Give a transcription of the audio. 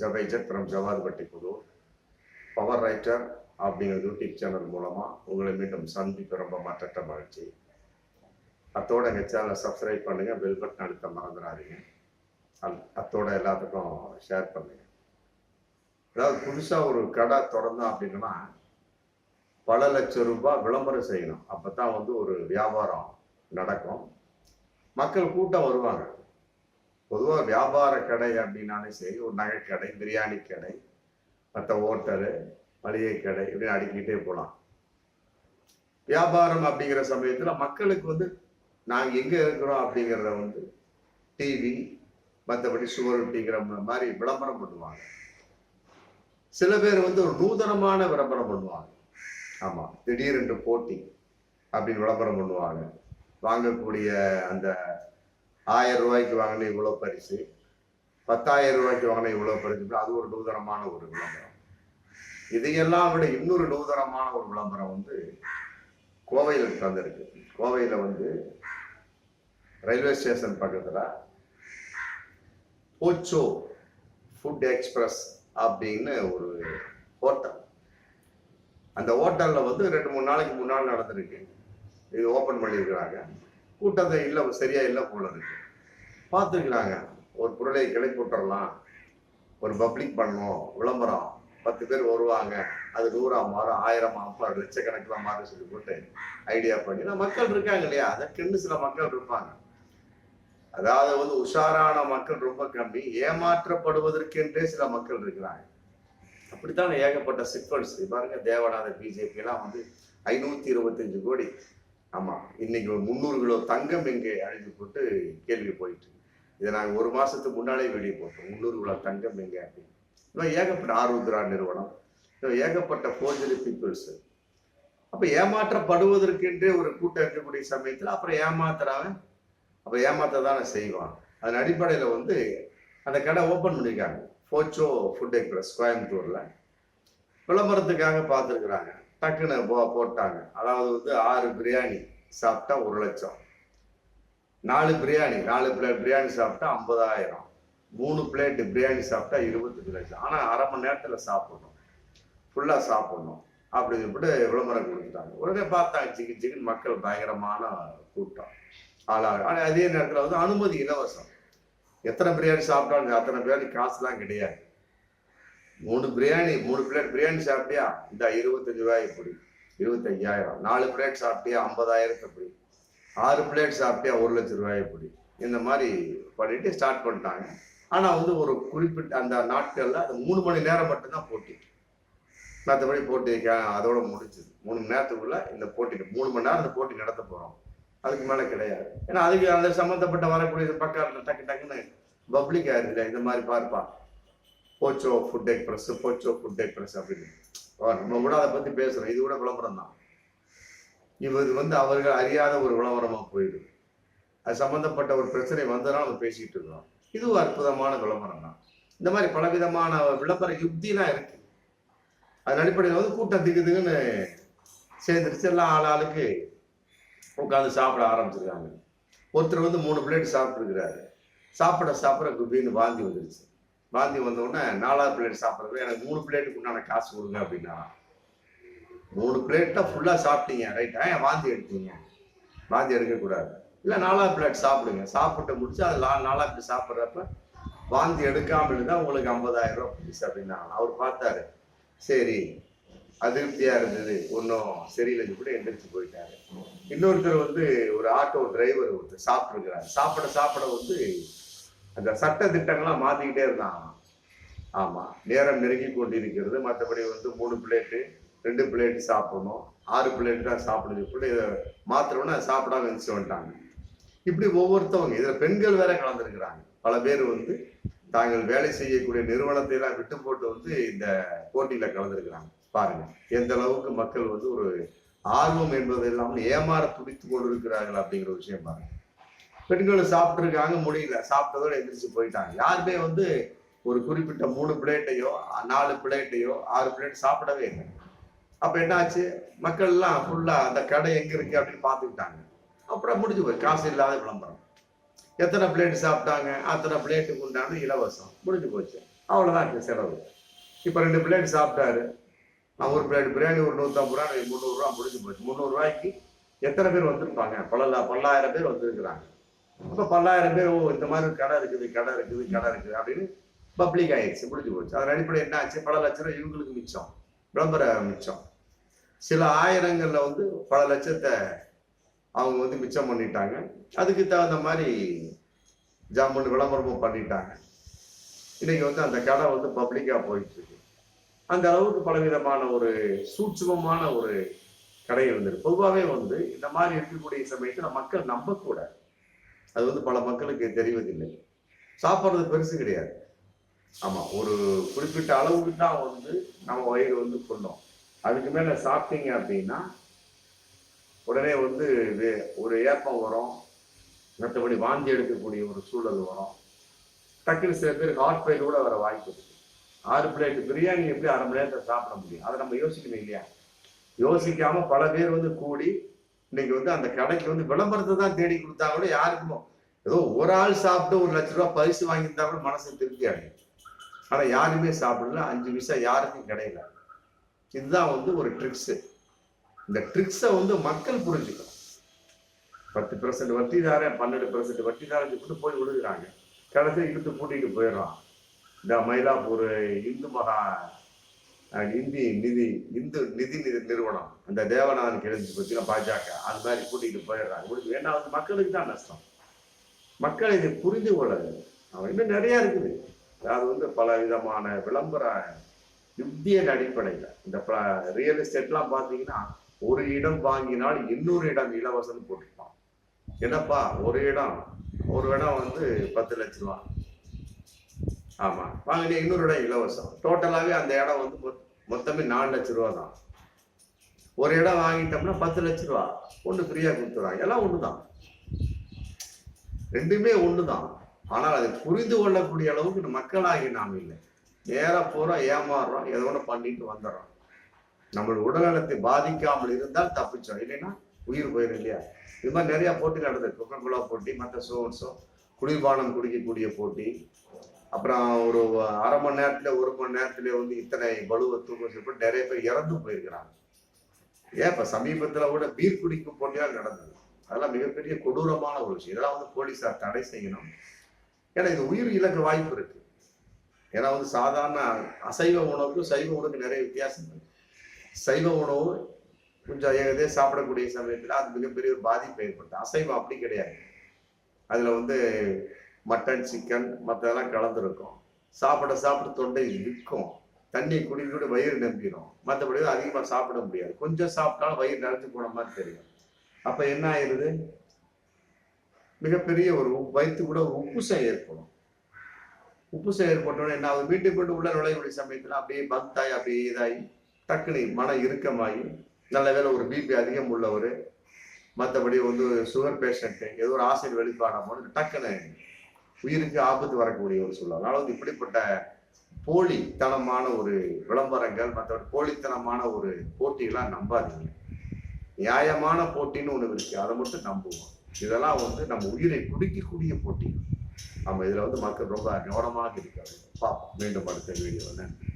ஜவைஜத் from Javadupatti Puthur power writer அப்படிங்கிற YouTube channel மூலமாக உங்களை மீண்டும் சந்திப்பு ரொம்ப மற்ற மகிழ்ச்சி. அத்தோட எங்கள் சேனலை சப்ஸ்கிரைப் பண்ணுங்கள் பெல் பட்டன் அழுத்த மறந்துடாதீங்க அத்தோட எல்லாத்துக்கும் ஷேர் பண்ணுங்கள் அதாவது புதுசாக ஒரு கடை திறந்தோம் அப்படின்னா பல லட்சம் ரூபாய் விளம்பரம் செய்யணும். அப்போ தான் வந்து ஒரு வியாபாரம் நடக்கும். மக்கள் கூட்டம் வருவாங்க. பொதுவாக வியாபார கடை அப்படின்னாலே சரி ஒரு நகை கடை பிரியாணி கடை மற்ற ஹோட்டலு மளிகை கடை இப்படின்னு அடிக்கிட்டே போகலாம் வியாபாரம் அப்படிங்கிற சமயத்தில் மக்களுக்கு வந்து நாங்கள் எங்கே இருக்கிறோம் அப்படிங்கிறத வந்து டிவி மற்றபடி சுவரொட்டிங்கிற மாதிரி விளம்பரம் பண்ணுவாங்க. சில பேர் வந்து ஒரு நூதனமான விளம்பரம் பண்ணுவாங்க. ஆமாம் திடீரென்று போட்டி அப்படின்னு விளம்பரம் பண்ணுவாங்க. வாங்கக்கூடிய அந்த ஆயிரம் ரூபாய்க்கு வாங்கின இவ்வளோ பரிசு பத்தாயிரம் ரூபாய்க்கு வாங்கின இவ்வளோ பரிசு அது ஒரு நூதனமான ஒரு விளம்பரம். இதையெல்லாம் விட இன்னொரு நூதனமான ஒரு விளம்பரம் வந்து கோவையில் தந்திருக்கு. கோவையில் வந்து ரயில்வே ஸ்டேஷன் பக்கத்தில் போச்சோ ஃபுட் எக்ஸ்பிரஸ் அப்படின்னு ஒரு ஹோட்டல். அந்த ஹோட்டலில் வந்து ரெண்டு மூணு நாளைக்கு முன்னால் நடந்திருக்கு. இது ஓப்பன் பண்ணியிருக்கிறாங்க. கூட்டத்தை இல்லை சரியா இல்லை போல இருக்கு பார்த்துருக்குறாங்க ஒரு பொருளை கிளப்பி ஒரு பப்ளிக் பண்ணணும். விளம்பரம். பத்து பேர் வருவாங்க. அது நூறா மாறும் ஆயிரம் மாறும். லட்சக்கணக்கில் மாறும் சொல்லி போட்டு ஐடியா பண்ணி நான் மக்கள் இருக்காங்க இல்லையா? அதற்குன்னு சில மக்கள் இருப்பாங்க. அதாவது வந்து உஷாரான மக்கள் ரொம்ப கம்மி. ஏமாற்றப்படுவதற்கென்றே சில மக்கள் இருக்கிறாங்க. அப்படித்தான் ஏகப்பட்ட சிக்கல்ஸ் பாருங்க தேவநாத பிஜேபி எல்லாம் வந்து ஐநூத்தி இருபத்தஞ்சு கோடி ஆமாம் இன்னைக்கு ஒரு முந்நூறு கிலோ தங்கம் எங்கே அழிந்து போட்டு கேள்வி போயிட்டு இதை நாங்கள் ஒரு மாதத்துக்கு முன்னாலே வெளியே போட்டோம். முந்நூறு கிலோ தங்கம் எங்கே அப்படின்னு. இன்னும் ஏகப்பட்ட ஆர்வத்ரா நிறுவனம். இன்னும் ஏகப்பட்ட ஃபோர்ஜரி பீப்புள்ஸ். அப்போ ஏமாற்றப்படுவதற்கென்றே ஒரு கூட்டம் இருக்கக்கூடிய சமயத்தில் அப்புறம் ஏமாத்துறாவன் அப்போ ஏமாத்த தானே செய்வான். அதன் அடிப்படையில் வந்து அந்த கடை ஓப்பன் பண்ணியிருக்காங்க. போச்சோ ஃபுட் எக்ஸ்பிரஸ் கோயம்புத்தூரில். விளம்பரத்துக்காக பார்த்துருக்குறாங்க. டக்குன்னு போ போட்டாங்க. அதாவது வந்து ஆறு பிரியாணி சாப்பிட்டா ஒரு லட்சம். நாலு பிரியாணி நாலு பிளேட் பிரியாணி சாப்பிட்டா ஐம்பதாயிரம். மூணு பிளேட் பிரியாணி சாப்பிட்டா இருபத்தஞ்சு லட்சம். ஆனால் அரை மணி நேரத்தில் சாப்பிடணும். ஃபுல்லாக சாப்பிடணும். அப்படி இப்படி விளம்பரம் கொடுத்துட்டாங்க. உடனே பார்த்தாங்க சிக்கன் சிக்கன் மக்கள் பயங்கரமான கூட்டம். ஆளாக ஆனால் அதே நேரத்தில் வந்து அனுமதி இலவசம். எத்தனை பிரியாணி சாப்பிட்டாலும் அத்தனை பிரியாணி காசுலாம் கிடையாது. மூணு பிரியாணி மூணு பிளேட் பிரியாணி சாப்பிட்டியா? இந்த இருபத்தஞ்சு ரூபாய் இப்படி. இருபத்தஞ்சாயிரம். நாலு பிளேட் சாப்பிட்டியா? ஐம்பதாயிரத்து அப்படி ஆறு பிளேட் சாப்பிட்டியா? ஒரு லட்சம் ரூபாய் இப்படி. இந்த மாதிரி பண்ணிட்டு ஸ்டார்ட் பண்ணிட்டாங்க. ஆனால் வந்து ஒரு குறிப்பிட்ட அந்த நாட்களில் அது மூணு மணி நேரம் மட்டும்தான் போட்டி. மற்றபடி போட்டி கே- அதோட முடிச்சுது மூணு மணி நேரத்துக்குள்ள இந்த போட்டி மூணு மணி நேரம் இந்த போட்டி நடத்த போகிறோம் அதுக்கு மேலே கிடையாது. ஏன்னா அதுக்கு அந்த சம்மந்தப்பட்ட வரக்கூடிய பக்கம் டக்கு டக்குன்னு பப்ளிக் ஆயிருது இந்த மாதிரி பார்ப்பா. போச்சோ ஃபுட் எக்ஸ்பிரஸ் போச்சோ ஃபுட் எக்ஸ்பிரஸ் அப்படின்னு. ஓ, நம்ம கூட அதை பத்தி பேசுறோம். இது கூட விளம்பரம் தான் இது வந்து அவர்கள் அறியாத ஒரு விளம்பரமாக போயிடுது. அது சம்பந்தப்பட்ட ஒரு பிரச்சனை வந்ததுனால நம்ம பேசிக்கிட்டு இருக்கோம் இது ஒரு அற்புதமான விளம்பரம் தான் இந்த மாதிரி பலவிதமான விளம்பர யுக்திலாம் இருக்கு. அதன் அடிப்படையில் வந்து கூட்டம் திகுதுன்னு சேர்ந்துருச்சு. எல்லாம் ஆள் ஆளுக்கு உட்காந்து சாப்பிட ஆரம்பிச்சிருக்காங்க. ஒருத்தர் வந்து மூணு பிளேட் சாப்பிட்டுருக்கிறாரு. சாப்பிட சாப்பிட குபின்னு வாந்தி வந்துருச்சு. வாந்தி வந்தோடனே நாலாவது பிளேட் சாப்பிட்றது எனக்கு மூணு பிளேட்டுக்கு உண்டான காசு கொடுங்க அப்படின்னா மூணு பிளேட்டை ஃபுல்லாக சாப்பிட்டீங்க ரைட் ஏன் வாந்தி எடுத்தீங்க? வாந்தி எடுக்கக்கூடாது இல்லை நாலாவது பிளேட் சாப்பிடுங்க. சாப்பிட்டு முடிச்சு அது நா நாலாவது பிளேட் சாப்பிட்றப்ப வாந்தி எடுக்காமல் இருந்தால் உங்களுக்கு ஐம்பதாயிரம் ரூபா பரிசு அப்படின்னாங்க அவர் பார்த்தாரு. சரி அதிருப்தியாக இருந்தது. ஒன்றும் சரியில்லைன்னு கூட எந்திரிச்சு போயிட்டாரு. இன்னொருத்தர் வந்து ஒரு ஆட்டோ டிரைவர் ஒருத்தர் சாப்பிட்ருக்கிறார் சாப்பிட சாப்பிட வந்து அந்த சட்ட திட்டங்கள்லாம் மாற்றிக்கிட்டே இருந்தான் ஆமாம் நேரம் நெருங்கி கொண்டிருக்கிறது. மற்றபடி வந்து மூணு பிளேட்டு ரெண்டு பிளேட் சாப்பிடணும். ஆறு பிளேட் தான் சாப்பிடுது இப்படி மாத்திரம்னா சாப்பிடாம எழுந்துச்சு வந்துட்டாங்க. இப்படி ஒவ்வொருத்தவங்க இதில் பெண்கள் வேற கலந்துருக்கிறாங்க. பல பேர் வந்து தாங்கள் வேலை செய்யக்கூடிய நிறுவனத்தை எல்லாம் விட்டு போட்டு வந்து இந்த போட்டியில கலந்துருக்கிறாங்க. பாருங்க எந்த அளவுக்கு மக்கள் வந்து ஒரு ஆர்வம் என்பது இல்லாமல் ஏமாற துடித்து கொண்டு இருக்கிறார்கள் அப்படிங்கிற ஒரு விஷயம் பாருங்க. பெண்களும் சாப்பிட்ருக்காங்க முடியல. சாப்பிட்டதோட எந்திரிச்சு போயிட்டாங்க. யாருமே வந்து ஒரு குறிப்பிட்ட மூணு பிளேட்டையோ நாலு பிளேட்டையோ ஆறு பிளேட் சாப்பிடவே இல்லை. அப்போ என்னாச்சு? மக்கள்லாம் ஃபுல்லாக அந்த கடை எங்கே இருக்கு அப்படின்னு பார்த்துக்கிட்டாங்க அப்புறம் முடிஞ்சு போய் காசு இல்லாத விளம்பரம். எத்தனை பிளேட் சாப்பிட்டாங்க? அத்தனை பிளேட்டுக்கு உண்டான இலவசம். முடிஞ்சு போச்சு. அவ்வளோதான் செலவு. இப்போ ரெண்டு பிளேட் சாப்பிட்டாரு. நான் ஒரு பிளேட் பிரியாணி ஒரு நூற்றம்பது ரூபா முந்நூறுரூவா முடிஞ்சு போச்சு. முந்நூறுரூவாய்க்கு எத்தனை பேர் வந்திருப்பாங்க? பல பல்லாயிரம் பேர் வந்திருக்கிறாங்க. அப்போ பல்லாயிரம் பேர் ஓ இந்த மாதிரி ஒரு கடை இருக்குது கடை இருக்குது கடை இருக்குது அப்படின்னு பப்ளிக் ஆயிடுச்சு முடிஞ்சு போச்சு. அதன் அடிப்படையில் என்ன ஆச்சு? பல லட்சம் இவங்களுக்கு மிச்சம் விளம்பர மிச்சம். சில ஆயிரங்களில் வந்து பல லட்சத்தை அவங்க வந்து மிச்சம் பண்ணிட்டாங்க. அதுக்கு தகுந்த மாதிரி ஜாமுன் விளம்பரமும் பண்ணிட்டாங்க. இன்னைக்கு வந்து அந்த கடை வந்து பப்ளிக்காக போயிட்டு இருக்கு. அந்த அளவுக்கு பலவிதமான ஒரு சூட்சமமான ஒரு கடை இருந்திருக்கு பொதுவாகவே வந்து இந்த மாதிரி இருக்கக்கூடிய சமயத்தில் மக்கள் நம்பக்கூடாது. அது வந்து பல மக்களுக்கு தெரிவதில்லை. சாப்பிட்றது பெருசு கிடையாது. ஆமாம் ஒரு குறிப்பிட்ட அளவுக்கு தான் வந்து நம்ம வயிறு வந்து கொண்டோம் அதுக்கு மேலே சாப்பிட்டீங்க அப்படின்னா உடனே வந்து வே- ஒரு ஏப்பம் வரும். மற்றபடி வாந்தி எடுக்கக்கூடிய ஒரு சூழல் வரும். டக்குன்னு சில பேருக்கு ஹார்ட் ஃபெயில் கூட வர வாய்ப்பு இருக்கு. ஆறு பிளேட் பிரியாணி எப்படி அரை மணி நேரத்தில் சாப்பிட முடியும்? அதை நம்ம யோசிக்கணும் இல்லையா? யோசிக்காமல் பல பேர் வந்து கூடி இன்னைக்கு வந்து அந்த கடைக்கு வந்து விளம்பரத்தை தான் தேடி கொடுத்தா கூட யாருக்குமோ ஏதோ ஒரு ஆள் சாப்பிட்டு ஒரு லட்ச ரூபா பரிசு வாங்கியிருந்தா கூட மனசு திருப்தி அடையும். ஆனா யாருமே சாப்பிடல அஞ்சு பைசா யாருக்கும் கிடையல. இதுதான் வந்து ஒரு ட்ரிக்ஸ் இந்த ட்ரிக்ஸை வந்து மக்கள் புரிஞ்சுக்கணும். பத்து பெர்சன்ட் வட்டி தாரேன் பன்னெண்டு பெர்சன்ட் வட்டி தாரேன் சொல்லிட்டு போய் விழுகிறாங்க கடைசியை இழுத்து பூட்டிட்டு போயிடுறான். இந்த மயிலாப்பூர் இந்து மகா இந்தி நிதி இந்து நிதி நிதி நிறுவனம். அந்த தேவநாதன் கிழஞ்சி பார்த்தீங்கன்னா பாஜக. அது மாதிரி கூட்டிட்டு போயிடுறாங்க. முடிஞ்சு ஏன்னா வந்து மக்களுக்கு தான் நஷ்டம். மக்கள் இதை புரிந்து கொள்ளது அவன் இன்னும் நிறைய இருக்குது. அதாவது வந்து பல விதமான விளம்பர யுக்தியின் அடிப்படையில். இந்த ரியல் எஸ்டேட்லாம் பார்த்தீங்கன்னா ஒரு இடம் வாங்கினால் இன்னொரு இடம் இலவசம் போட்டிருப்பான் என்னப்பா ஒரு இடம். ஒரு இடம் வந்து பத்து லட்ச ரூபா. ஆமாம் வாங்கினீங்க இன்னொரு இடம் இலவசம். டோட்டலாகவே அந்த இடம் வந்து மொத்- மொத்தமே நாலு லட்ச ரூபா தான். ஒரு இடம் வாங்கிட்டோம்னா பத்து லட்ச ரூபா. ஒன்று ஃப்ரீயாக கொடுத்துருவாங்க எல்லாம் ஒன்று தான் ரெண்டுமே ஒன்று தான் ஆனால் அதை புரிந்து கொள்ளக்கூடிய அளவுக்கு மக்களாகி நாம் இல்லை. நேராக போகிறோம் ஏமாறுறோம் ஏதோ ஒன்று பண்ணிட்டு வந்துடுறோம். நம்ம உடல்நலத்தை பாதிக்காமல் இருந்தால் தப்பிச்சோம். இல்லைன்னா உயிர் போயிடும் இல்லையா? இது மாதிரி நிறையா போட்டி நடந்தது கொக்கோ கோலா போட்டி மற்ற சோன்ஸோ குளிர்பானம் குடிக்கக்கூடிய போட்டி அப்புறம் ஒரு அரை மணி நேரத்துல ஒரு மணி நேரத்துல வந்து இத்தனை பலுவை தூக்கம் நிறைய பேர் இறந்து போயிருக்கிறாங்க. ஏன்? இப்ப சமீபத்துல கூட பீர் குடிக்கும் போட்டியாக நடந்தது. அதெல்லாம் மிகப்பெரிய கொடூரமான ஒரு விஷயம். இதெல்லாம் வந்து போலீஸார் தடை செய்யணும். ஏன்னா இது உயிர் இழக்க வாய்ப்பு இருக்கு. ஏன்னா வந்து சாதாரண அசைவ உணவுக்கும் சைவ உணவுக்கு நிறைய வித்தியாசம் இருக்கு. சைவ உணவு கொஞ்சம் ஏகதே சாப்பிடக்கூடிய சமயத்தில் அது மிகப்பெரிய ஒரு பாதிப்பு ஏற்பட்டு அசைவம் அப்படி கிடையாது. அதுல வந்து மட்டன் சிக்கன் மற்றதெல்லாம் கலந்துருக்கும். சாப்பிட சாப்பிட தொண்டை நிற்கும் தண்ணி குடி குடி வயிறு நம்பிடும் மற்றபடி அதிகமாக சாப்பிட முடியாது. கொஞ்சம் சாப்பிட்டாலும் வயிறு நிறைஞ்சு போன மாதிரி தெரியும். அப்போ என்ன ஆயிடுது மிகப்பெரிய ஒரு வயிற்று கூட ஒரு உப்புசம் ஏற்படும். உப்புசம் ஏற்பட்டோன்னே என்ன ஆகுது? வீட்டுக்கு போட்டு உள்ள நுழையக்கூடிய சமயத்தில் அப்படியே பக்தாய் அப்படியே இதாகி டக்குனு மன இறுக்கமாகி நல்ல வேளை ஒரு பிபி அதிகம் உள்ளவர் மற்றபடி வந்து சுகர் பேஷண்ட்டு ஏதோ ஒரு ஆசை வெளிப்பாடும் டக்குனு டக்குன்னு உயிருக்கு ஆபத்து வரக்கூடிய ஒரு சூழல் அதனால வந்து இப்படிப்பட்ட போலித்தனமான ஒரு விளம்பரங்கள் மற்றபடி போலித்தனமான ஒரு போட்டியெல்லாம் நம்பாதீங்க. நியாயமான போட்டின்னு ஒன்று இருக்கு. அதை மட்டும் நம்புவோம். இதெல்லாம் வந்து நம்ம உயிரை குடிக்கக்கூடிய போட்டி. நம்ம இதுல வந்து மக்கள் ரொம்ப கவனமாக இருக்காது பார்ப்போம். மீண்டும் அடுத்த வீடியோ நன்றி.